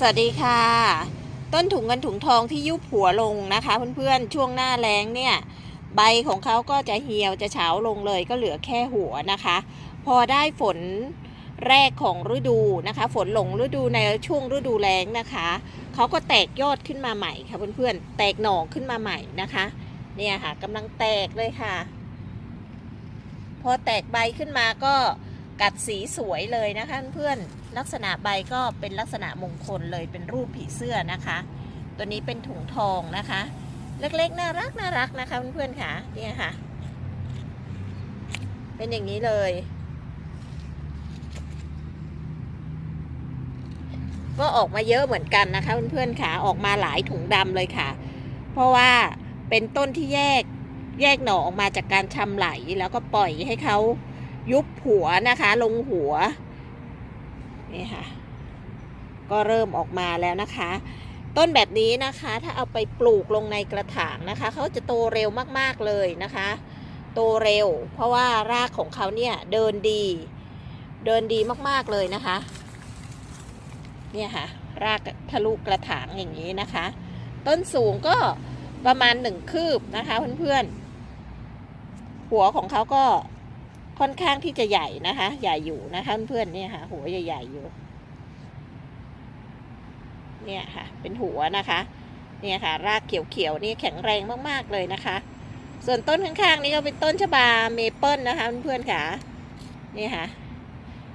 สวัสดีค่ะ ต้นถุงเงินถุงทองที่ยุบหัวลงนะคะ เพื่อนๆช่วงหน้าแล้งเนี่ย ใบของเขาก็จะเหี่ยวจะเฉาลงเลยก็เหลือแค่หัวนะคะ พอได้ฝนแรกของฤดูนะคะ ฝนหลงฤดูในช่วงฤดูแล้งนะคะเขาก็แตกยอดขึ้นมาใหม่ค่ะเพื่อนๆแตกหน่อขึ้นมาใหม่นะคะ เนี่ยค่ะกำลังแตกเลยค่ะ พอแตกใบขึ้นมาก็ กัดสีสวยเลยนะคะเพื่อนลักษณะใบก็เป็นลักษณะมงคลเลยเป็นรูปผีเสื้อนะคะ ตัวนี้เป็นถุงทองนะคะ เล็กๆน่ารักน่ารักนะคะเพื่อนๆค่ะเนี่ยค่ะ เป็นอย่างนี้เลยก็ออกมาเยอะเหมือนกันนะคะเพื่อนๆค่ะออกมาหลายถุงดำเลยค่ะ เพราะว่าเป็นต้นที่แยกแยกหน่อออกมาจากการชำไหลแล้วก็ปล่อยให้เขา ยุบหัวนะคะ ลงหัวนี่ค่ะ ก็เริ่มออกมาแล้วนะคะ ต้นแบบนี้นะคะ ถ้าเอาไปปลูกลงในกระถางนะคะเขาจะโตเร็วมากๆเลยนะคะ โตเร็ว เพราะว่ารากของเขาเนี่ยเดินดี เดินดีมากๆเลยนะคะ เนี่ยค่ะ รากทะลุกระถางอย่างนี้นะคะ ต้นสูงก็ประมาณหนึ่งคืบนะคะเพื่อนๆหัวของเขาก็ ค่อนข้างที่จะใหญ่นะคะ ใหญ่อยู่นะคะเพื่อนๆเนี่ยค่ะ หัวใหญ่ๆอยู่ เนี่ยค่ะ เป็นหัวนะคะ เนี่ยค่ะ รากเขียวๆนี่แข็งแรงมากๆเลยนะคะ ส่วนต้นข้างๆนี่ก็เป็นต้นชบาเมเปิลนะคะเพื่อนๆค่ะ นี่ค่ะ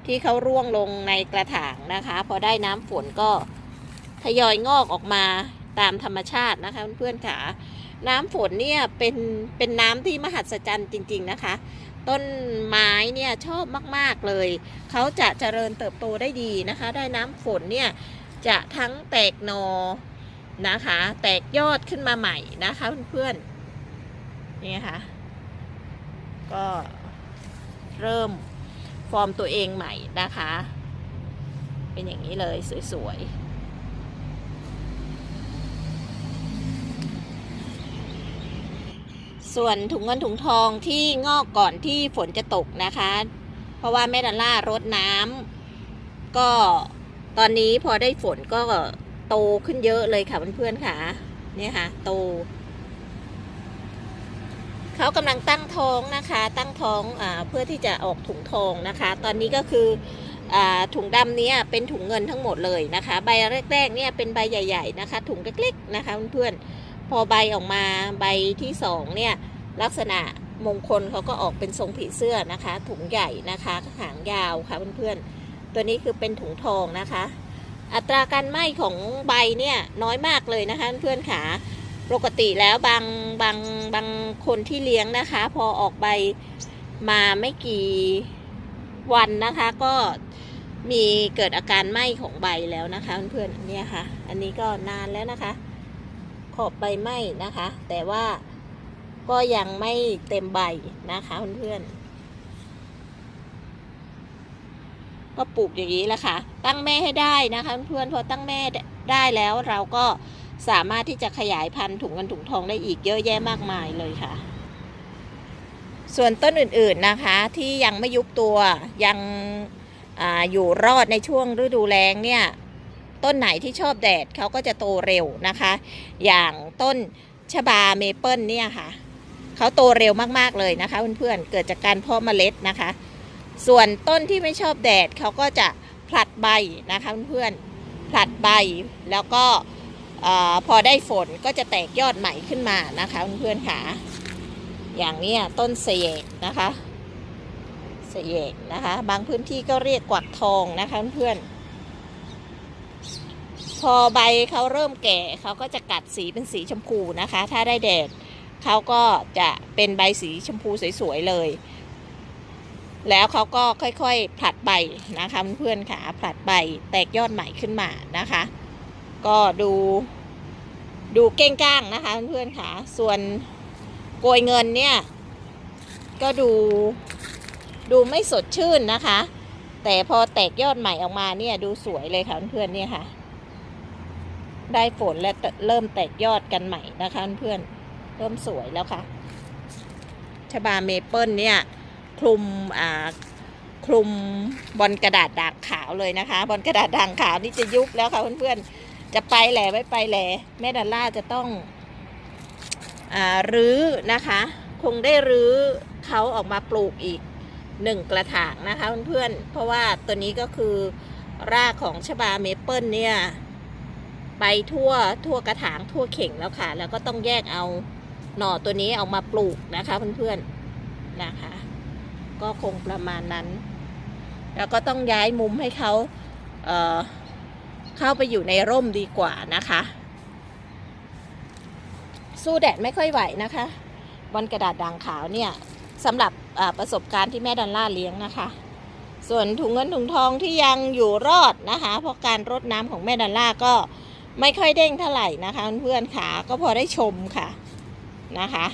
ที่เขาร่วงลงในกระถางนะคะ พอได้น้ำฝนก็ทยอยงอกออกมาตามธรรมชาตินะคะเพื่อนๆค่ะ น้ำฝนเนี่ยเป็นเป็นน้ำที่มหัศจรรย์จริง ๆนะคะ ต้นไม้เนี่ยชอบมาก ๆ เลย เขาจะเจริญเติบโตได้ดีนะคะ ได้น้ำฝนเนี่ยจะทั้งแตกหนอนะคะ แตกยอดขึ้นมาใหม่นะคะเพื่อนๆนี่ค่ะ ก็เริ่มฟอร์มตัวเองใหม่นะคะ เป็นอย่างนี้เลยสวย ๆ ส่วนถุงเงินถุงทองที่งอกก่อนที่ฝนจะตกนะคะ เพราะว่าแม่ดัลล่ารดน้ำก็ตอนนี้พอได้ฝนก็โตขึ้นเยอะเลยค่ะเพื่อนๆค่ะเนี่ยค่ะ โตเขากำลังตั้งท้องนะคะ ตั้งท้องอเพื่อที่จะออกถุงทองนะคะ ตอนนี้ก็คืออถุงดำเนี้ยเป็นถุงเงินทั้งหมดเลยนะคะ ใบแรกๆเนี่ยเป็นใบใหญ่ ๆ นะคะ ถุงเล็กๆนะคะเพื่อนๆ พอใบออกมาใบที่สองเนี่ยลักษณะมงคลเขาก็ออกเป็นทรงผีเสื้อนะคะ ถุงใหญ่นะคะหางยาวค่ะเพื่อนๆ ตัวนี้คือเป็นถุงทองนะคะ อัตราการไหม้ของใบเนี่ยน้อยมากเลยนะคะเพื่อนๆค่ะปกติแล้วบางบางบางคนที่เลี้ยงนะคะ พอออกใบมาไม่กี่วันนะคะก็มีเกิดอาการไหม้ของใบแล้วนะคะเพื่อนๆเนี่ยค่ะ อันนี้ก็นานแล้วนะคะ ขอบใบไหม้นะคะ แต่ว่าก็ยังไม่เต็มใบนะคะเพื่อนๆก็ปลูกอย่างนี้แหละค่ะ ตั้งแม่ให้ได้นะคะเพื่อนๆพอตั้งแม่ได้แล้วเราก็สามารถที่จะขยายพันธุ์ถุงเงินถุงทองได้อีกเยอะแยะมากมายเลยค่ะ ส่วนต้นอื่นๆนะคะที่ยังไม่ยุบตัวยังออยู่รอดในช่วงฤดูแล้งเนี่ย ต้นไหนที่ชอบแดดเขาก็จะโตเร็วนะคะ อย่างต้นชบาเมเปิลเนี่ยค่ะเขาโตเร็วมากๆเลยนะคะเพื่อนๆเกิดจากการเพาะเมล็ดนะคะ ส่วนต้นที่ไม่ชอบแดดเขาก็จะผลัดใบนะคะเพื่อนๆผลัดใบแล้วก็พอได้ฝนก็จะแตกยอดใหม่ขึ้นมานะคะเพื่อนๆค่ะอย่างเนี้ยต้นเสยกนะคะเสยกนะคะ บางพื้นที่ก็เรียกกวักทองนะคะเพื่อนๆ พอใบเขาเริ่มแก่เขาก็จะกัดสีเป็นสีชมพูนะคะ ถ้าได้แดดเขาก็จะเป็นใบสีชมพูสวยๆเลย แล้วเขาก็ค่อยๆผลัดใบนะคะเพื่อนๆค่ะผลัดใบแตกยอดใหม่ขึ้นมานะคะ ก็ดูดูเก้งก้างนะคะเพื่อนๆค่ะส่วนโกยเงินเนี่ยก็ดูดูไม่สดชื่นนะคะ แต่พอแตกยอดใหม่ออกมาเนี่ยดูสวยเลยค่ะเพื่อนๆเนี่ยค่ะ ได้ฝนและเริ่มแตกยอดกันใหม่นะคะเพื่อนเริ่มสวยแล้วค่ะชบาเมเปิลเนี่ยคลุมอ่าคลุมบนกระดาษด่างขาวเลยนะคะบนกระดาษด่างขาวนี่จะยุบแล้วค่ะเพื่อนๆ จะไปแหล่ไม่ไปแหล่แม่ดอลล่าจะต้องอ่ารื้อนะคะ คงได้รื้อเขาออกมาปลูกอีกหนึ่งกระถางนะคะเพื่อนๆ เพราะว่าตัวนี้ก็คือรากของชบาเมเปิลเนี่ย ไปทั่วทั่วกระถางทั่วเข่งแล้วค่ะ แล้วก็ต้องแยกเอาหน่อตัวนี้เอามาปลูกนะคะเพื่อนๆนะคะ ก็คงประมาณนั้น แล้วก็ต้องย้ายมุมให้เขาเเข้าไปอยู่ในร่มดีกว่านะคะ สู้แดดไม่ค่อยไหวนะคะบนกระดาษด่างขาวเนี่ยสำหรับประสบการณ์ที่แม่ดอลล่าเลี้ยงนะคะ ส่วนถุงเงินถุงทองที่ยังอยู่รอดนะคะ เพราะการรดน้ำของแม่ดอลล่าก็ ไม่ค่อยเด้งเท่าไหร่นะคะเพื่อนๆขาก็พอได้ชมค่ะนะคะ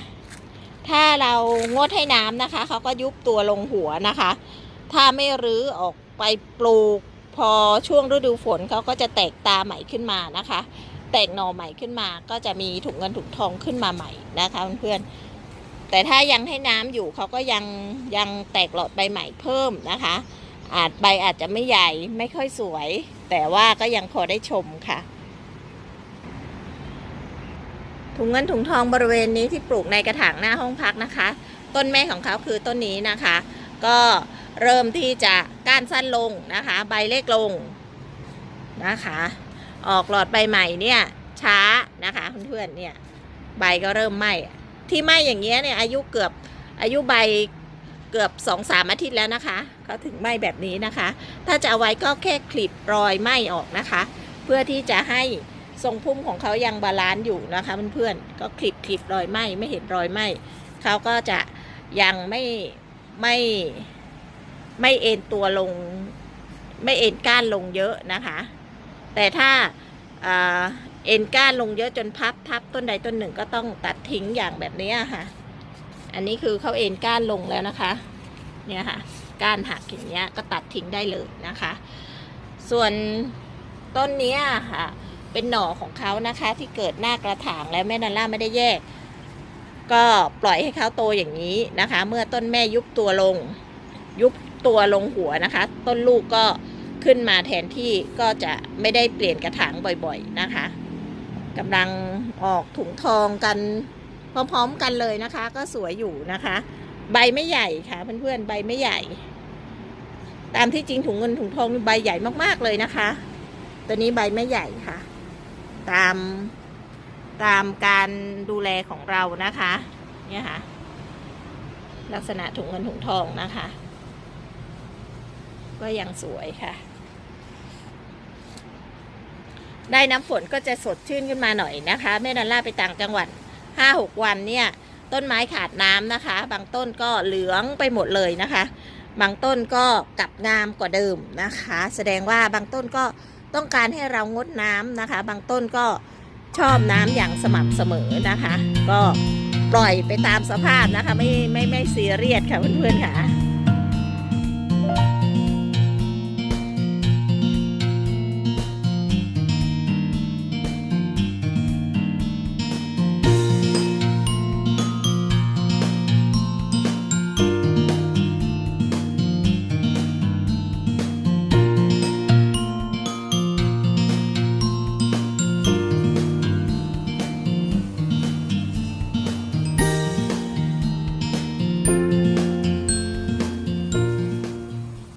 ถ้าเรางดให้น้ำนะคะเขาก็ยุบตัวลงหัวนะคะ ถ้าไม่รื้อออกไปปลูก พอช่วงฤดูฝนเขาก็จะแตกตาใหม่ขึ้นมานะคะ แตกหน่อใหม่ขึ้นมา ก็จะมีถุงเงินถุงทองขึ้นมาใหม่นะคะเพื่อนๆแต่ถ้ายังให้น้ำอยู่เขาก็ยังยังแตกหลอดใบใหม่เพิ่มนะคะ อาจใบอาจจะไม่ใหญ่ไม่ค่อยสวย แต่ว่าก็ยังพอได้ชมค่ะ ถุงเงินถุงทองบริเวณนี้ที่ปลูกในกระถางหน้าห้องพักนะคะ ต้นแม่ของเขาคือต้นนี้นะคะ ก็เริ่มที่จะก้านสั้นลงนะคะ ใบเล็กลงนะคะ ออกหลอดใบใหม่เนี่ยช้านะคะเพื่อนๆเนี่ยใบก็เริ่มไหม้ที่ไหม้อย่างเงี้ยเนี่ยอายุเกือบอายุใบเกือบสองสามอาทิตย์แล้วนะคะเขาถึงไหม้แบบนี้นะคะ ถ้าจะเอาไว้ก็แค่คลิปรอยไหม้ออกนะคะ เพื่อที่จะให้ ทรงพุ่มของเขายังบาลานซ์อยู่นะคะเพื่อนๆก็คลิปคลิปรอยไหมไม่เห็นรอยไหมเขาก็จะยังไม่ไม่ไม่เอ็นตัวลง ไม่เอ็นก้านลงเยอะนะคะ แต่ถ้าเอ็นก้านลงเยอะจนพับทับต้นใดต้นหนึ่งก็ต้องตัดทิ้งอย่างแบบนี้ค่ะ อันนี้คือเขาเอ็นก้านลงแล้วนะคะ เนี่ยค่ะ ก้านหักอย่างเงี้ยก็ตัดทิ้งได้เลยนะคะ ส่วนต้นนี้ค่ะ เป็นหน่อของเขานะคะ ที่เกิดหน้ากระถางแล้วแม่นันล่าไม่ได้แยก ก็ปล่อยให้เขาโตอย่างนี้นะคะ เมื่อต้นแม่ยุบตัวลง ยุบตัวลงหัวนะคะ ต้นลูกก็ขึ้นมาแทนที่ก็จะไม่ได้เปลี่ยนกระถางบ่อยๆนะคะกำลังออกถุงทองกันพร้อมๆกันเลยนะคะ ก็สวยอยู่นะคะ ใบไม่ใหญ่ค่ะเพื่อนๆใบไม่ใหญ่ ตามที่จริงถุงเงินถุงทองมีใบใหญ่มากๆเลยนะคะ ตัวนี้ใบไม่ใหญ่ค่ะ ตามตามการดูแลของเรานะคะ เนี่ยค่ะ ลักษณะถุงเงินถุงทองนะคะ ก็ยังสวยค่ะ ได้น้ำฝนก็จะสดชื่นขึ้นมาหน่อยนะคะแม่ดอลล่าไปต่างจังหวัดห้าหกวันเนี่ย ต้นไม้ขาดน้ำนะคะ บางต้นก็เหลืองไปหมดเลยนะคะ บางต้นก็กลับงามกว่าเดิมนะคะ แสดงว่าบางต้นก็ ต้องการให้เรางดน้ำนะคะ บางต้นก็ชอบน้ำอย่างสม่ำเสมอนะคะ ก็ปล่อยไปตามสภาพนะคะ ไม่ไม่ไม่ซีเรียสค่ะเพื่อนๆค่ะ